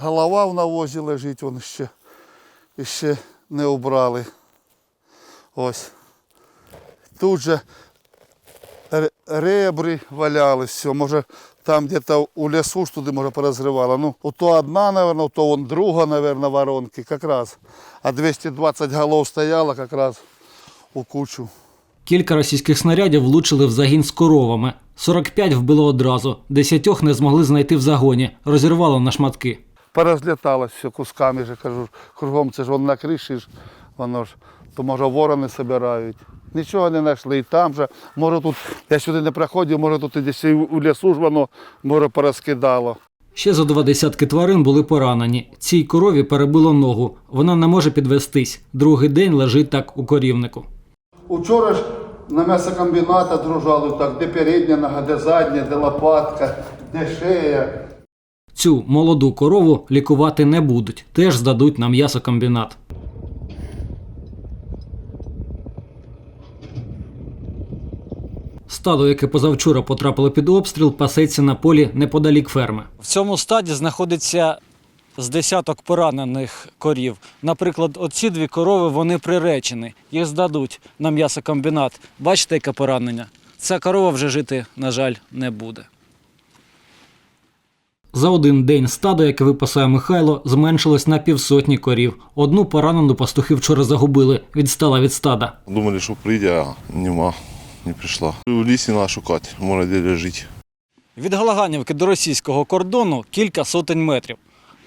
голова в навозі лежить, вон ще, ще не убрали. Ось. Тут же ребри валялись, все, може там где-то у лісу ж туди, може, порозривало. Ну, то одна, у то вон друга, наверное, воронки, как раз. А 220 голов стояло как у кучу. Кілька російських снарядів влучили в загін з коровами. 45 вбило одразу, десятьох не змогли знайти в загоні, розірвало на шматки. Порозліталось все кусками, же, кажу, кругом це ж вон на криші ж, воно ж, то може ворони збирають. Нічого не знайшли. І там же, може тут, я сюди не приходив, може тут і десь у лісу ж воно, може, порозкидало. Ще за два десятки тварин були поранені. Цій корові перебило ногу. Вона не може підвестись. Другий день лежить так у корівнику. Учора ж на м'ясокомбіната дружали, так, де передня нога, де задня, де лопатка, де шея. Цю молоду корову лікувати не будуть, теж здадуть на м'ясокомбінат. Стадо, яке позавчора потрапило під обстріл, пасеться на полі неподалік ферми. В цьому стаді знаходиться з десяток поранених корів. Наприклад, оці дві корови вони приречені, їх здадуть на м'ясокомбінат. Бачите, яке поранення? Ця корова вже жити, на жаль, не буде. За один день стадо, яке випасає Михайло, зменшилось на півсотні корів. Одну поранену пастухи вчора загубили, відстала від стада. Думали, що прийде, а нема, не прийшла. У лісі треба шукати, може де лежить. Від Галаганівки до російського кордону кілька сотень метрів.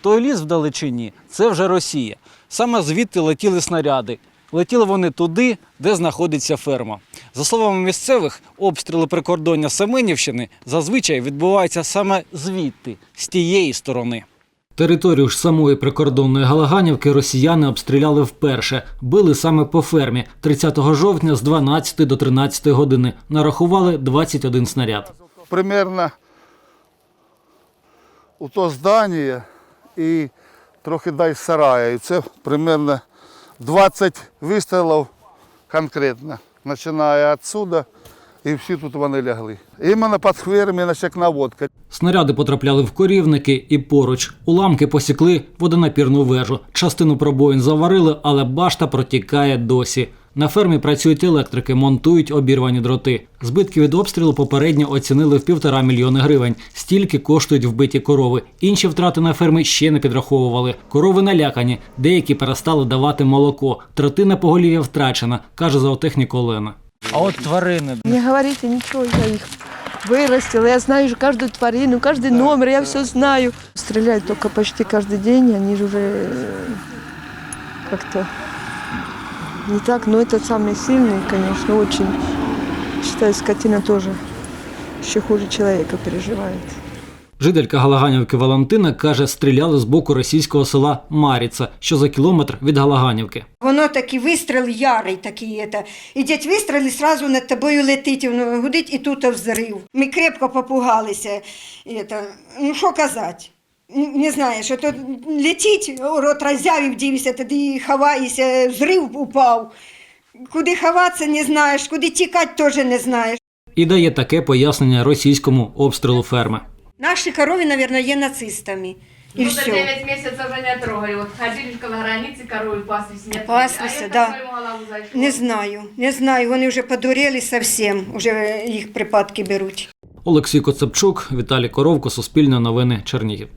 Той ліс вдалечині це вже Росія. Саме звідти летіли снаряди. Летіли вони туди, де знаходиться ферма. За словами місцевих, обстріли прикордоння Семенівщини зазвичай відбуваються саме звідти, з тієї сторони. Територію ж самої прикордонної Галаганівки росіяни обстріляли вперше. Били саме по фермі 30 жовтня з 12 до 13 години. Нарахували 21 снаряд. Примерно у то здання і трохи дай сарая. І це примерно 20 вистрілів конкретно. Починає відсюди, і всі тут вони лягли. Іменно під хвирами, наче як наводка. Снаряди потрапляли в корівники і поруч. Уламки посікли водонапірну вежу. Частину пробоїн заварили, але башта протікає досі. На фермі працюють електрики, монтують обірвані дроти. Збитки від обстрілу попередньо оцінили в півтора мільйони гривень. Стільки коштують вбиті корови. Інші втрати на фермі ще не підраховували. Корови налякані, деякі перестали давати молоко. Третина поголів'я втрачена, каже зоотехнік Олена. А от тварини Не говорите ничего, я их вырастила, я знаю же каждую тварину, каждый номер, я все знаю. Стреляют только почти каждый день, они же уже э, как-то не так, но этот самый сильный, конечно, очень. Считаю, скотина тоже еще хуже человека переживает. Жителька Галаганівки Валентина каже, стріляли з боку російського села Маріца, що за кілометр від Галаганівки. Воно такий вистріл ярий такий. Это. Ідять вистріл і сразу над тобою летить, воно гудить і тут взрив. Ми крепко попугалися. Это. Ну що казати? Не знаєш, що то летить, рот роззявив, дивишся, тоді ховаєшся, взрив упав. Куди ховатися не знаєш, куди тікати теж не знаєш. І дає таке пояснення російському обстрілу ферми. Наші корові, мабуть, є нацистами. І ну, за все. 9 месяцев уже не трогали. Вот ходили около границы, коровы паслись. Не Паслись, а да. Не знаю, не знаю, вони вже подурели зовсім, вже їх припадки беруть. Олексій Коцепчук, Віталій Коровко, Суспільне новини, Чернігів.